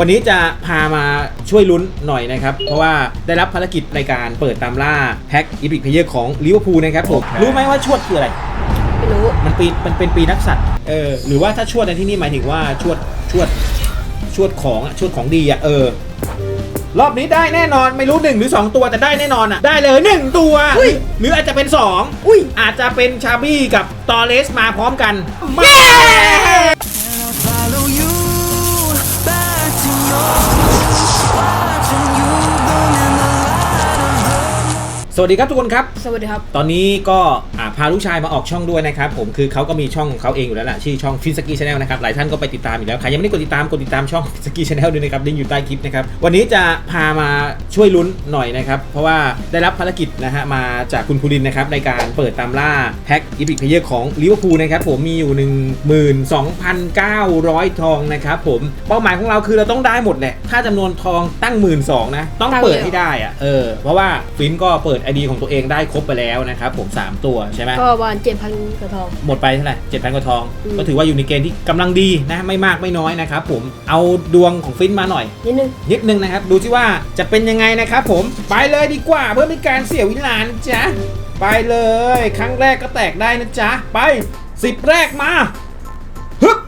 วันนี้จะพามาช่วยลุ้นหน่อยนะครับ เพราะว่าได้รับภารกิจในการเปิดตามล่าแพ็คอีพิกเพเยอร์ของลิเวอร์พูลนะครับผมโอเครู้ไหมว่าชวดคืออะไร ไม่รู้ มันปีมันเป็นปีนักสัตว์เออหรือว่าถ้าชวดในที่นี่หมายถึงว่าชวดชวดชวดของอะชวดของดีอะเออ รอบนี้ได้แน่นอนไม่รู้หนึ่งหรือสองตัวแต่ได้แน่นอนอะได้เลยหนึ่งตัว อุ้ย หรืออาจจะเป็นสองอุ้ยอาจจะเป็นชาบี้กับตอเลสมาพร้อมกันมา สวัสดีครับทุกคนครับ สวัสดีครับ ตอนนี้ก็อ่า พาลูกชายมาออกช่องด้วยนะครับผมคือเขาก็มีช่องของเขาเองอยู่แล้วล่ะชื่อช่องฟินสกีชาแนลนะครับหลายท่านก็ไปติดตามอยู่แล้วใครยังไม่ได้กดติดตามกดติดตามช่องฟินสกีชาแนลด้วยนะครับลิงก์อยู่ใต้คลิปนะครับวันนี้จะพามาช่วยลุ้นหน่อยนะครับเพราะว่าได้รับภารกิจนะฮะมาจากคุณภูรินนะครับในการเปิดตามล่าแพ็คอีพิกเพเยอร์ของลิเวอร์พูลนะครับผมมีอยู่ 12,900 ทองนะครับผมเป้าหมายของเราคือเราต้องได้หมดแหละถ้าจำนวนทองตั้ง 1 2ื่นนะต้องเปิดให้ได้อะเออเพราะว่าฟินก็เปิดไอดีของตัวเองได้ครบไปแล้วนะครับผมสามตัวใช่ไหมก็ประมาณเจ็ดพันกระทอง หมดไปเท่าไหร่เจ็ดพันกว่าทอง อืม ก็ถือว่าอยู่ในเกณฑ์ที่กำลังดีนะ ไม่มากไม่น้อยนะครับผม เอาดวงของฟินมาหน่อย นิดนึงนิดนึงนะครับ ดูที่ว่าจะเป็นยังไงนะครับผม ไปเลยดีกว่าเพื่อไม่การเสียเวลานะจ๊ะ ไปเลย ครั้งแรกก็แตกได้นะจ๊ะ ไปสิบแรกมาฮึบ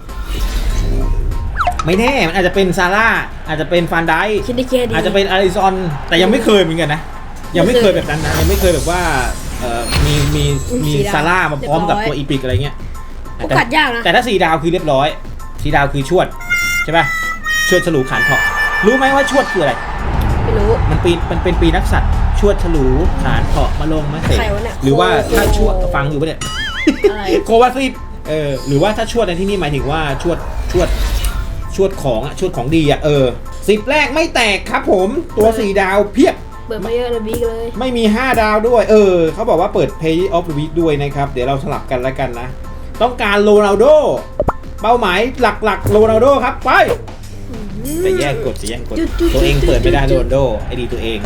ไม่แน่ มันอาจจะเป็นซาร่า อาจจะเป็นฟานไดค์ คิดได้แค่ดี อาจจะเป็นอาริซอนแต่ยังไม่เคยเหมือนกันนะ ยังไม่เคยแบบนั้นนะยังไม่เคยแบบว่า เอ่อมีมีมีซาร่ามาพร้อมกับตัวอีพิกอะไรเงี้ยโอกาสยากนะ แต่ถ้าสีดาวคือเรียบร้อย สีดาวคือชวดใช่ป่ะชวดฉลูขานเถาะรู้ไหมว่าชวดคืออะไร ไม่รู้ มันปีมันเป็นปีนักสัตว์ชวดฉลูขานเถาะมาลงมาเสกใครวะเนี่ยหรือว่าโคถ้าชวดฟังอยู่ปะเนี่ยอะไร โควาซิดเออหรือว่าถ้าชวดในที่นี่หมายถึงว่าชวดชวดชวดของอะชวดของดีอะเออสิบแรกไม่แตกครับผมตัวสีดาวเพียบ เปิดมาเยอะเลยบิ๊กเลย ไม่มี 5 ดาวด้วย เออ เขาบอกว่าเปิด Pay of the Week ด้วยนะครับ เดี๋ยวเราสลับกันแล้วกันนะ ต้องการโรนัลโด เป้าหมายหลักๆโรนัลโดครับ ไปไปแย่งกดจะแย่งกดตัวเองเปิดไม่ได้โรนัลโดไอดีตัวเอง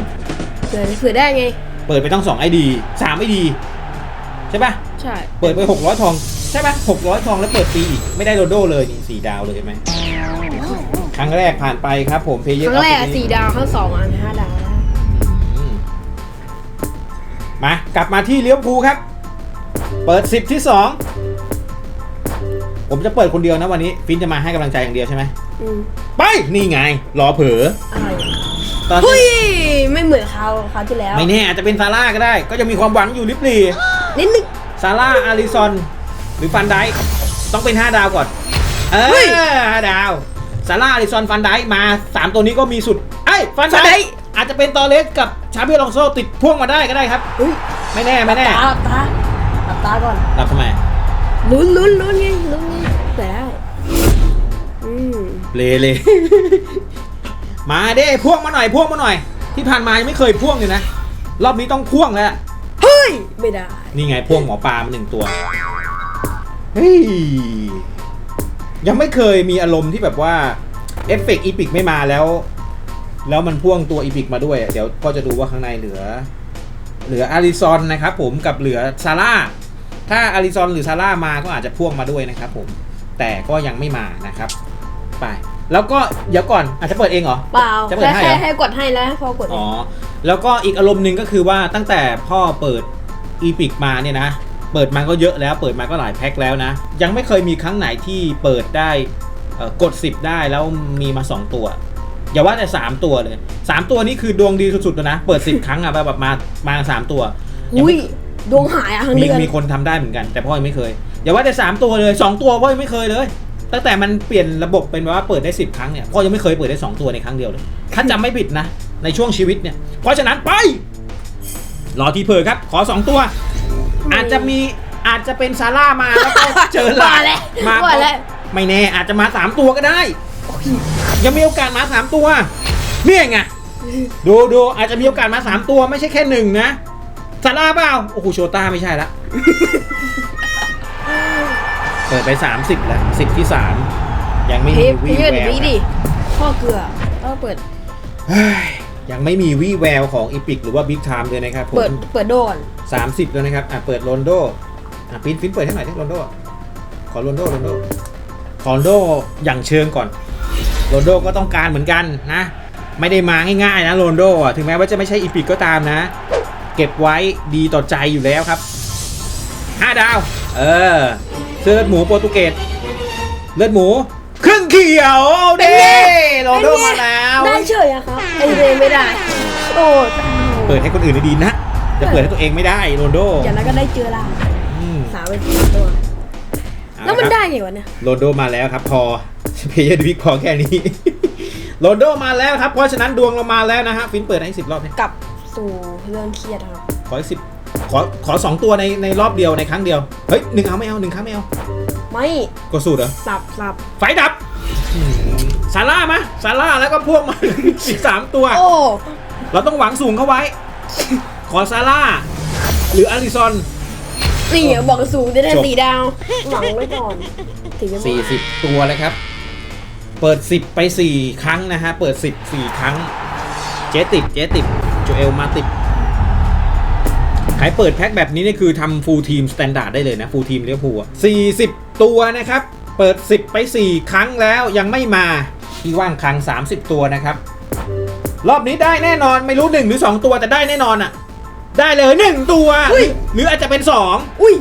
เผื่อเผื่อได้ไง เปิดไปต้อง2ไอดี3ไอดีใช่ปะใช่ เปิดไป 600 ทอง ใช่ปะ600 ทองแล้วเปิดฟรีอีก ไม่ได้โรนัลโดเลยนี่สี่ดาวเลยเห็นไหมครั้งแรกผ่านไปครับผม Pay ครั้งแรกอะสี่ดาวครั้งสองอันห้าดาว มากลับมาที่เลี้ยวภูลครับ เปิด 10 ที่ 2 ผมจะเปิดคนเดียวนะวันนี้ ฟินจะมาให้กำลังใจอย่างเดียวใช่ไหมอืมไป นี่ไง รอเผลออะไรตอนเฮ้ยไม่เหมือนเขาคราวที่แล้ว ไม่แน่อาจจะเป็นซาร่าก็ได้ ก็จะมีความหวังอยู่ลิบลีนิดนึง ซาร่าอาริซอน หรือฟันไดค์ต้องเป็น 5 ดาวก่อน เอเฮ้ย อห้าดาว ซาร่าอาริซอนฟันไดค์มา 3 ตัวนี้ก็มีสุดไอ้ย ฟันฟันไดไดค์ค์ อาจจะเป็นตอเลสกับชาเบียลองโซติดพ่วงมาได้ก็ได้ครับเฮ้ยไม่แน่ไม่แน่ตาหลับตาหลับตาก่อนรับทำไมลุ้นลุ้นลุ้นไงลุ้นไงเผื่อได้อืมเลเลมาเด้พ่วงมาหน่อยพ่วงมาหน่อย ที่ผ่านมายังไม่เคยพ่วงเลยนะรอบนี้ต้องพ่วงแล้วเฮ้ยไม่ได้ นี่ไงพ่วงหมอปลามาหนึ่งตัวเฮ้ยยังไม่เคยมีอารมณ์ที่แบบว่าเอฟเฟกต์อีพิกไม่มาแล้ว แล้วมันพ่วงตัวอีพิกมาด้วย เดี๋ยวก็จะดูว่าข้างในเหลือ เหลืออาริซอนนะครับผมกับเหลือซาร่าถ้าอาริซอนหรือซาร่ามาก็อาจจะพ่วงมาด้วยนะครับผมแต่ก็ยังไม่มานะครับ ไป แล้วก็เดี๋ยวก่อนอาจจะเปิดเองเหรอเปล่าจะเปิดแค่ให้เหรอแค่ให้กดให้แล้วให้พอกดอ๋อแล้วก็อีกอารมณ์หนึ่งก็คือว่าตั้งแต่พ่อเปิดอีพิกมาเนี่ยนะเปิดมาก็เยอะแล้ว เปิดมาก็หลายแพ็คแล้วนะ ยังไม่เคยมีครั้งไหนที่เปิดได้เอ่อกด 10 ได้แล้วมีมา 2 ตัว อย่าว่าแต่3ตัวเลย3ตัวนี้คือดวงดีสุดๆแล้วนะ เปิด10ครั้งอะแบบมามา3ตัวยังอุ้ยไม่ ดวงหายอะทั้งมีเดือนมีคนทำได้เหมือนกัน แต่พ่อยังไม่เคย อย่าว่าแต่3ตัวเลย2ตัวพ่อยังไม่เคยเลย ตั้งแต่มันเปลี่ยนระบบเป็นว่าเปิดได้10ครั้งเนี่ยพ่อยังไม่เคยเปิดได้2ตัวในครั้งเดียวเลย ถ้าจำไม่ผิดนะ ในช่วงชีวิตเนี่ย เพราะฉะนั้นไป รอทีเพอครับ ขอ2ตัว อาจจะมีอาจจะเป็นซาร่ามาแล้วก็เจอหลาว่าแล้วมาว่าแล้วไม่แน่อาจจะมา3ตัวก็ได้ ยังมีโอกาสมา3ตัวเนี่ยไงดูดูอาจจะมีโอกาสมา3ตัวไม่ใช่แค่หนึ่งนะซาร่าเปล่าโอ้โหโชต้าไม่ใช่ละเปิดไป30แล้ว10ที่3ยังไม่เพมีเพวี่เยอร์แววนี้ดิพ่อเกลือต้องเปิดเฮ้ยยังไม่มีวี่แววของอีพิกหรือว่าบิ๊กไทม์เลยนะครับผมเปิดเปิดโดก่อน30แล้วนะครับอะเปิดโรนโดอะฟินฟินเปิดให้หน่อยดิโรนโดขอโรนโดโรนโดขอโรนโดอย่างเชิงก่อน โรนลโดก็ต้องการเหมือนกันนะ ไม่ได้มาง่ายๆนะโรนลโดอะถึงแม้ว่าจะไม่ใช่อีพิกก็ตามนะ เก็บไว้ดีต่อใจอยู่แล้วครับ 5 ดาว เออเสื้อเลือดหมูโปรตุเกสเลือดหมูครึ่งเขียวเอาเด้โรนลโดมาแล้วได้เฉยอะครับไอ้เรไม่ได้โอ้เปิดให้คนอื่นได้ดีนะจะเปิดให้ตัวเองไม่ได้โรนลโดอย่างนั้นก็ได้เจอละอืมสาวเป็นตัวแล้วมันได้ไงวะเนี่ยโรนลโดมาแล้วครับพอ เพย์ดิวิกพอแค่นี้โรนลโดมาแล้วครับ เพราะฉะนั้นดวงเรามาแล้วนะฮะ ฟินเปิดให้สิบรอบเนี่ยกลับสู่เรื่องเครียดครับ ขอสิบขอขอสองตัวในในรอบเดียวในครั้งเดียว เฮ้ยหนึ่งเอาไม่เอาหนึ่งครั้งไม่เอา ไม่กดสูตรเหรอ สับสับไฟดับอืมซาร่ามาซาร่าแล้วก็พวกมาสิบสามตัว โอ้ เราต้องหวังสูงเข้าไว้ ขอซาร่า หรืออาริซอนนี่อะบอกสูงจะได้จบสี่ดาว หวังไว้ก่อนถึงจะบอกสี่สิบตัวเลยครับ เปิด 10 ไป 4 ครั้งนะฮะ เปิด 10 4 ครั้ง เจติด เจติดโจเอลมาติดใครเปิดแพ็คแบบนี้นี่คือทำฟูลทีมสแตนดาร์ดได้เลยนะ ฟูลทีมเลี้ยวภูล40ตัวนะครับ เปิด 10 ไป 4 ครั้งแล้วยังไม่มา ที่ว่างคลัง30 ตัวนะครับ รอบนี้ได้แน่นอนไม่รู้ 1 หรือ 2 ตัวแต่ได้แน่นอนอะ่ะ ได้เลย 1 ตัว หรืออาจจะเป็น 2 อุ้ย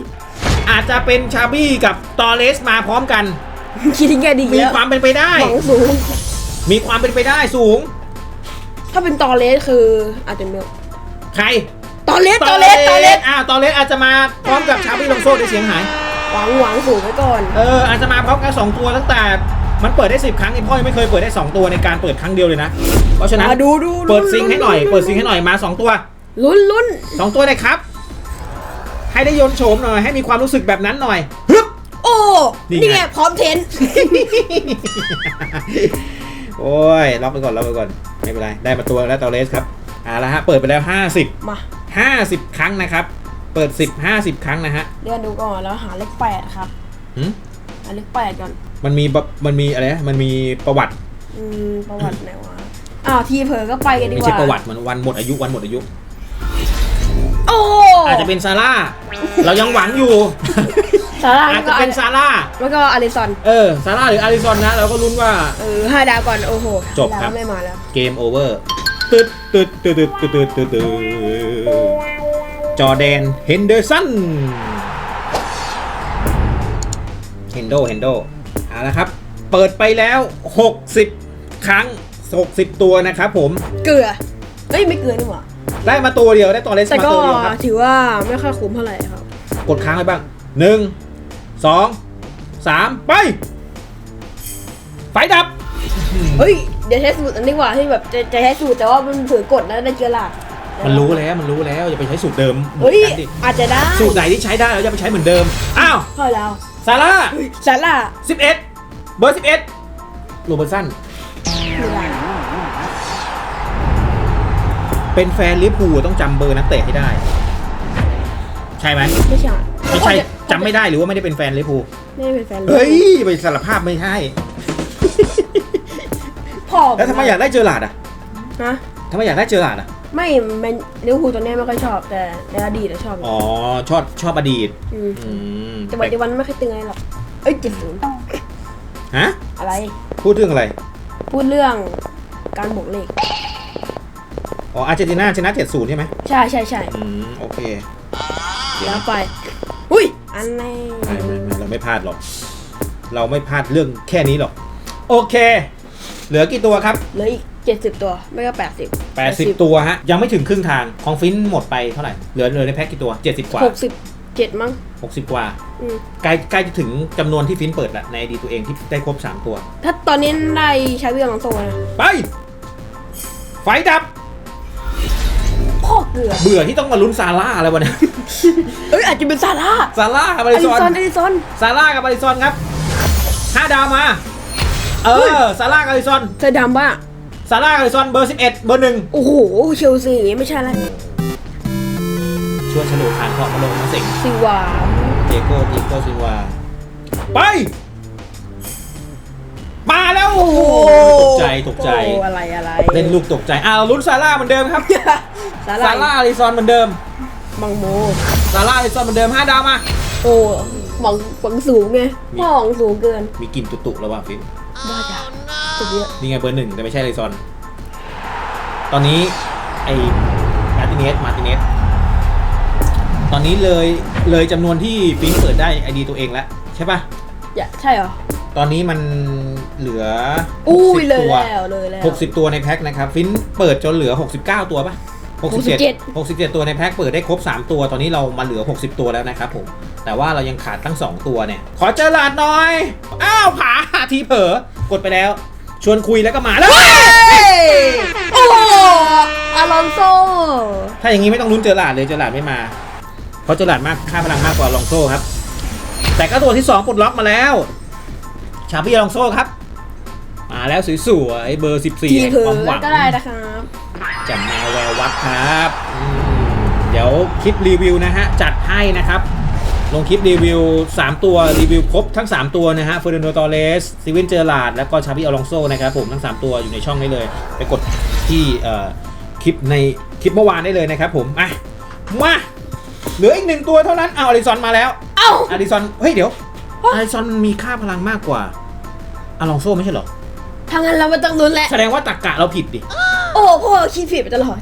อาจจะเป็นชาบี้กับตอเลสมาพร้อมกัน คิดถึงแกดีมีแล้วความเป็นไปได้ หวังสูง มีความเป็นไปได้สูง ถ้าเป็นตอเลสคืออาจจะเมียวใครตอเลสตอเลสตอเลสอ่าตอเลสอาจจะมาพร้อมกับชาบี้ลงโซ่ด้วยเสียงหาย หวังหวังสูงไว้ก่อน เอออาจจะมาพร้อมกันสองตัวตั้งแต่มันเปิดได้ 10 ครั้งไอ้พ่อยังไม่เคยเปิดได้ 2 ตัวในการเปิดครั้งเดียวเลยนะ เพราะฉะนั้นมาดูดูเปิดซิงค์ให้หน่อยเปิดซิงค์ให้หน่อยมา 2 ตัว ลุ้นลุ้น2 ตัวเลยครับ ให้ได้ยนต์โฉมหน่อยให้มีความรู้สึกแบบนั้นหน่อยฮึบ โอ้นี่ไงนี่ไง พร้อมเทนโอ้ยล็อกไปก่อนล็อกไปก่อน ไม่เป็นไร ได้มาตัวแล้วตอเลสครับเอาละฮะ เปิดไปแล้ว 50 มา 50 ครั้งนะครับ เปิด 10 50 ครั้งนะฮะเดี๋ยวดูก่อนแล้วหาเลขแปดครับหึหาเลขแปดก่อน มันมีแบบมันมีอะไรนะมันมีประวัติ อืม ประวัติไหนวะ อ้าว ทีเผลอก็ไปกันดีกไม่ว่า ใช่ประวัติมันวันหมดอายุวันหมดอายุ โอ้อาจจะเป็นซาร่า เรายังหวังอยู่ ซาร่าอาจแล้วก็จะเป็นซาร่าแล้วก็อาริสันเออซาร่าหรืออาริซอนนะ เราก็ลุ้นว่า เออห้าดาวก่อน โอ้โหจบครับดาวไม่มาแล้ว เกมโอเวอร์ตึ๊ดตึ๊ดตึ๊ดตึ๊ดตึ๊ดตึ๊ดตึ๊ดตึ๊ดจอร์แดนเฮนเดอร์สันเฮนโดเฮนโดเอาละครับ เปิดไปแล้ว 60 ครั้ง 60 ตัวนะครับผม เกลือเอ้ยไม่เกลือนี่หว่าได้มาตัวเดียวได้ตัวเลสแต่มาก็ตัวเดียวครับถือว่าไม่ค่อยคุ้มเท่าไหร่ครับ กดค้างไว้บ้างหนึ่ง สองสามไป ไฟดับ เฮ้ย เดี๋ยวใช้สูตรอันนี้ดีกว่าที่แบบจะจะใช้สูตรแต่ว่ามันเผือกดแล้วได้เจอหลาดมันรู้แล้วมันรู้แล้วอย่าไปใช้สูตรเดิมเหมืเฮ้อยนกันดิอาจจะได้สูตรไหนที่ใช้ได้เราจะไปใช้เหมือนเดิม อ้าวพอแล้วซาร่าซาร่าสิบเอ็ดเบอร์สิบเอ็ดโรเบอร์สัน คืออะไรเป็นแฟนลิเวอร์พูลต้องจำเบอร์นักเตะให้ได้ ใช่ไหมไม่ใช่ไม่ใช่จำไม่ได้หรือว่าไม่ได้เป็นแฟนลิเวอร์พูลไม่ได้เป็นแฟนเฮ้ยไปสารภาพไม่ใช่พ่อแล้วทำไมอยากได้เจอหลาดอะฮะทำไมอยากได้เจอหลาดอะ ไม่แมนลิเวอร์พูลตัวเนี้ยไม่ค่อยชอบแต่ในอดีตอะชอบอ๋อ ชอบชอบอดีต มอืมแต่ปัจจุบันไม่ค่อยตึงอะไรหรอกเอ้ยเจ็ดศูนย์ฮะ อะไร พูดเรื่องอะไร พูดเรื่องการบวกเลขอ๋อ อาร์เจนตินาชนะ 70 ใช่ไหมใช่ใช่ใช่อืม โอเคเดี๋ยวแล้วนะไป อุ้ยอันแน่ไม่ไม่ไม่เราไม่พลาดหรอก เราไม่พลาดเรื่องแค่นี้หรอก โอเค เหลือกี่ตัวครับ เหลืออีกเจ็ดสิบตัว ไม่ก็แปดสิบ80 ตัวฮะ ยังไม่ถึงครึ่งทางของฟินหมดไปเท่าไหร่ เหลือเหลือในแพ็คกี่ตัว 70 กว่า หกสิบเจ็ดมั้ง 60 กว่า อืม ใกล้ใกล้จะถึงจำนวนที่ฟินเปิดละในดีตัวเองที่ได้ครบ 3 ตัว ถ้าตอนนี้ได้ใช้วิลลองโซนะ ไป ไฟดับ พ่อเกลือเบื่อที่ต้องมาลุ้นซาร่าอะไรวะเนี่ยเอ้ยอาจจะเป็นซาร่าซาร่ากับอาอริลิซอนซอนอลิซอน ซาร่ากับอาริซอนครับห้าดาวมา เอเฮ้ย อซาร่ากับอาริซอนเสื้อดำบ้าซาร่ากับอาริซอนเบอร์ 11 เบอร์หนึ่งโอ้โห เชลซีอย่างงี้ไม่ใช่แล้วชวนฉลุฐานของมาลงมาสิงซิวาเจโก้เจโก้ซินวาไป มาแล้วโอ้โหตกใจตกใจ โอ้อะไรอะไรเล่นลูกตกใจอ่าเราลุ้นซาร่าเหมือนเดิมครับซาซาร่าร่าอาริซอนเหมือนเดิมบังโมซาร่าอาริซอนเหมือนเดิมห้าดาวมา โอ้หวังหวังสูงไงพ่อหวังสูงเกินมีกลิ่นตุตุแล้วว่ะฟินบ้าจ้ะตัวเยอะนี่ไงเบอร์หนึ่งแต่ไม่ใช่เลยซอน ตอนนี้ไอ้มาร์ติเนสมาร์ติเนสตอนนี้เลยเลยจำนวนที่ฟิงค์เปิดได้ไอดีตัวเองแล้วใช่ปะ อย่าใช่เหรอ ตอนนี้มันเหลืออุ้ย60เลยตัวแล้วเลยแล้ว60ตัวในแพ็คนะครับ ฟินเปิดจนเหลือ69ตัวปะ67 67ตัวในแพ็คเปิดได้ครบ3ตัว ตอนนี้เรามาเหลือ60ตัวแล้วนะครับผม แต่ว่าเรายังขาดตั้ง2ตัวเนี่ย ขอเจอหลาดหน่อย อ้าวผาทีเผลอกดไปแล้ว ชวนคุยแล้วก็มาแล้วเฮ้ยโอ้โหอลอนโซ ถ้าอย่างนี้ไม่ต้องลุ้นเจอหลาดเลยเจอหลาดไม่มา เพราะเจอหลาดมากค่าพลังมากกว่าลองโซ่ครับ แต่ก็ตัวที่2ปลดล็อกมาแล้ว ชาบี้ลองโซ่ครับ มาแล้วสวยๆเบอร์ 14ทีแห่งเผลคอวามหวังก็ได้นะครับจากแมวแวววัดครับอืมเดี๋ยวคลิปรีวิวนะฮะ จัดให้นะครับ ลงคลิปรีวิว 3 ตัวรีวิวครบทั้ง 3 ตัวนะฮะเฟอร์นันโดตอเรสซีวินเจอร์ลาด แล้วก็ชาบิอลองโซนะครับผมทั้ง 3 ตัวอยู่ในช่องนี้เลย ไปกดที่เอ่อคลิปในคลิปเมื่อวานได้เลยนะครับผมอะมาเหลืออีกหนึ่งตัวเท่านั้นเอาอลิซอนมาแล้ว เอ้าอลิซอนเฮ้ยเดี๋ยว อลิซอนมีค่าพลังมากกว่าอลองโซไม่ใช่เหรอทางนั้นเราไม่ต้องลุ้นแล้วแสดงว่าตักกะเราผิดดิ โอ้พ่อคิดผิดไปตลอด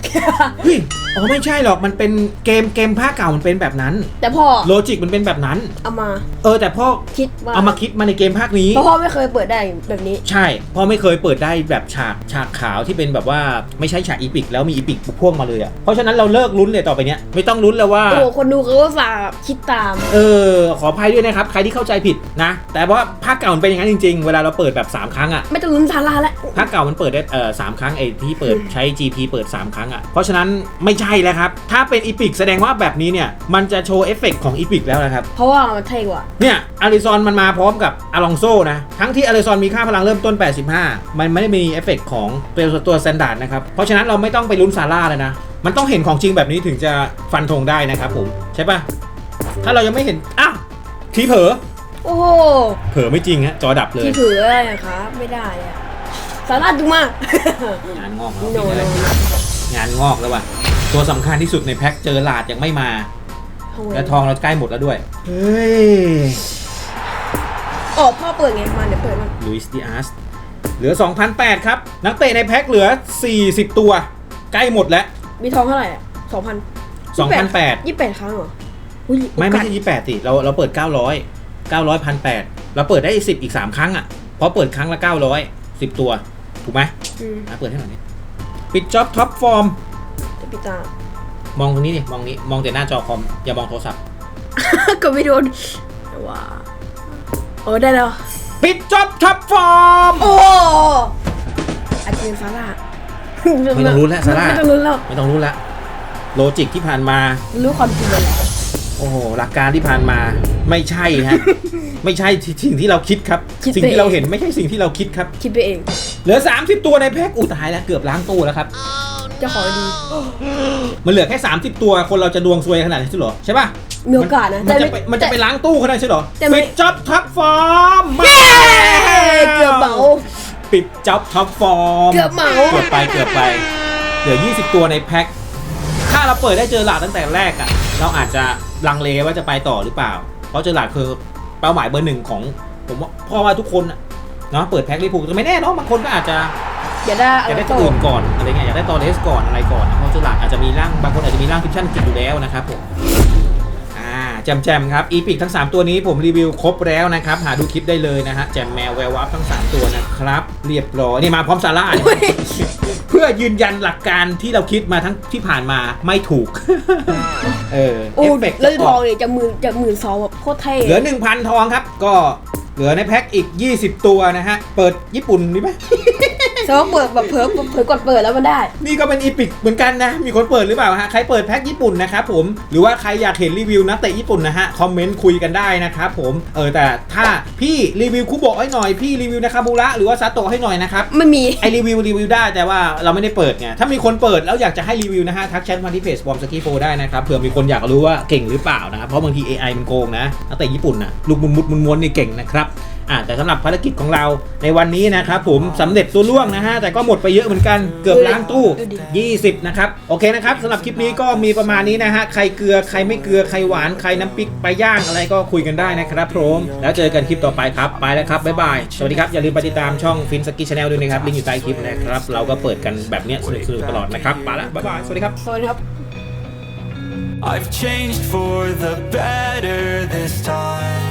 เฮ้ย อ๋อไม่ใช่หรอกมันเป็นเกมเกมภาคเก่ามันเป็นแบบนั้นแต่พ่อโลจิกมันเป็นแบบนั้น เอามาเออแต่พ่อคิดว่าเอามาคิดมาในเกมภาคนี้ เพราะพ่อไม่เคยเปิดได้แบบนี้ ใช่พ่อไม่เคยเปิดได้แบบฉากฉากขาวที่เป็นแบบว่าไม่ใช่ฉากอีพิกแล้วมีอีพิกพ่วงมาเลยอะ่ะเพราะฉะนั้นเราเลิกลุ้นเลยต่อไปเนี้ยไม่ต้องลุ้นแล้วว่าโอ้โหคนดูเขาก็ฝากคิดตาม เออขออภัยด้วยนะครับใครที่เข้าใจผิดนะ แต่ว่าภาคเก่ามันเป็นอย่างนั้นจริง ๆ เวลาเราเปิดแบบ 3 ครั้งอะ่ะไม่ต้องลุ้นซาร่าแล้วภาคเก่ามันเปิดได้เอ่อสามครั้งไอ้ที่เปิดใช้ GP เปิด 3 ครั้งอะ่ะเพราะฉะนั้นไม่ใช่แล้วครับ ถ้าเป็นอีพิกแสดงว่าแบบนี้เนี่ย มันจะโชว์เอฟเฟกต์ของอีพิกแล้วนะครับ เพราะว่ามันเท่กว่า เนี่ยอาริซอนมันมาพร้อมกับอลองโซนะ ทั้งที่อาริซอนมีค่าพลังเริ่มต้น 85 มันไม่ได้มีเอฟเฟกต์ของตัวตัวสแตนดาร์ดนะครับ เพราะฉะนั้นเราไม่ต้องไปลุ้นซาร่าเลยนะ มันต้องเห็นของจริงแบบนี้ถึงจะฟันธงได้นะครับผม ใช่ปะถ้าเรายังไม่เห็น อ้าวทีเผลอ โอ้โหเผลอไม่จริงฮะ จอดับเลย ที่ถืออะไรอะครับไม่ได้อะซาร่าดูมาก งานงอกแล้วโนโนงานงอกแล้วว่ะ ตัวสำคัญที่สุดในแพ็คเจอหลาดยังไม่มาและทองเราใกล้หมดแล้วด้วยเฮ้ยโอ้พ่อเปิดไงมาเดี๋ยวเปิดมันลุยส์ดิอาสเหลือ 2,008ครับ นักเตะในแพ็คเหลือ 40 ตัว ใกล้หมดแล้ว มีทองเท่าไหร่อะสองพัน2,008 ยี่สิบแปดครั้งเหรออุ๊ยไม่ไม่โอกาสใช่ 28สิเราเราเปิด 900 900 1,800เราเปิดได้ 10 อีก 3 ครั้งอะเพราะเปิดครั้งละ 900 10 ตัว ถูกไหมอืมอะเปิดให้หน่อยนี่ปิดจ็อบท็อปฟอร์มจะ ปิดตามองตรงนี้ดิมองนี้มองแต่หน้าจอคอมอย่ามองโทรศัพท์ ก็ไม่โดนว้าโอ้ได้แล้ว ปิดจ็อบท็อปฟอร์มโอ้อาจจะเป็นซาร่าไม่ต้องรู้แล้วซาร่าไม่ต้องรู้แล้วไม่ต้องรู้ละโลจิกที่ผ่านมา รู้ความจริงเลยแหละโอ้โหหลักการที่ผ่านมาไม่ใช่ฮะไม่ใช่สิ่งที่เราคิดครับคิดไปสิ่งที่เราเห็นไม่ใช่สิ่งที่เราคิดครับ คิดไปเอง เหลือ 30 ตัวในแพ็คอู้ตายแล้วเกือบล้างตู้แล้วครับเจะขอดี มันเหลือแค่ 30 ตัวคนเราจะดวงซวยขนาดนี้ใช่เหรอใช่ป่ะมีโอกาสนะมันจะแต่ไปไม่มันจะไปล้างตู้ขนาดนั้นใช่เหรอแต่ไม่ ปิดจ็อบท็อปฟอร์มเย้เกือบเหมา ปิดจ็อบท็อปฟอร์มเกือบเหมา เกือบไปเกือบไปเหลือ 20 ตัวในแพ็คถ้าเราเปิดได้เจอหลาดตั้งแต่แรกอะเราอาจจะลังเลว่าจะไปต่อหรือเปล่า เพราะเจอหลาดคือเป้าหมายเบอร์หนึ่งของผมว่าพ่อว่าทุกคนอะเนาะเปิดแพ็คลิพูลแต่ไม่แน่เนาะบางคนก็อาจจะ อย่าได้อยากได้ตัวอื่นก่อนอะไรเงี้ยอยากได้ตอเลสก่อนอะไรก่อนนะเพราะเจอหลาดอาจจะมีร่างบางคนอาจจะมีร่างฟิชชั่นกินอยู่แล้วนะครับผมอ่าแจมแจมครับอีพิกทั้ง 3 ตัวนี้ผมรีวิวครบแล้วนะครับ หาดูคลิปได้เลยนะฮะแจมแมวแวววับทั้ง 3 ตัวนะครับ เรียบร้อยนี่มาพร้อมซาร่าเนี่ยเพื่อยืนยันหลักการที่เราคิดมาทั้งที่ผ่านมาไม่ถูก เออโอ้เอฟเฟกต์แล้วจะทออองกเนี่ยจะหมื่นจะหมื่นสองแบบโคตรเท่เหลือ 1,000 ทองครับ ก็ เหลือในแพ็คอีก 20 ตัวนะฮะ เปิดญี่ปุ่นดีไหมแสดงว่าเปิดแบบเผลอเผลอกดเปิดแล้วมันได้ นี่ก็เป็นอีพิกเหมือนกันนะ มีคนเปิดหรือเปล่าฮะ ใครเปิดแพ็คญี่ปุ่นนะครับผม หรือว่าใครอยากเห็นรีวิวนักเตะญี่ปุ่นนะฮะ คอมเมนต์คุยกันได้นะครับผม เออแต่ถ้าพี่รีวิวคุโบะให้หน่อย พี่รีวิวนาคามูระหรือว่าซาโตะให้หน่อยนะครับ ไม่มี ไอรีวิวรีวิวได้แต่ว่าเราไม่ได้เปิดไง ถ้ามีคนเปิดแล้วอยากจะให้รีวิวนะฮะทักแชทมาที่เพจบอมสกีโฟได้นะครับเผื่อมีคนอยากรู้ว่าเก่งหรือเปล่านะครับเพราะบางที AI มันโกงนะนักเตะญี่ปุ่นนะลูกมุนมุดมุนม้วนนี่เก่งนะครับ อ่าแต่สำหรับภารกิจของเราในวันนี้นะครับผมสำเร็จตัวล่วงนะฮะแต่ก็หมดไปเยอะเหมือนกันเกือบล้านตู้ 20 นะครับ โอเคนะครับสำหรับคลิปนี้ก็มีประมาณนี้นะฮะใครเกลือใครไม่เกลือใครหวานใครน้ำพริกไปย่างอะไรก็คุยกันได้นะครับผมแล้วเจอกันคลิปต่อไปครับไปแล้วครับบ๊ายบายสวัสดีครับอย่าลืมไปติดตามช่องฟินสกีชาแนลด้วยนะครับลิงก์อยู่ใต้คลิปนะครับเราก็เปิดกันแบบเนี้ยสนุกๆตลอดนะครับไปแล้วบ๊ายบายสวัสดีครับสวัสดีครับ I've changed for the better this time.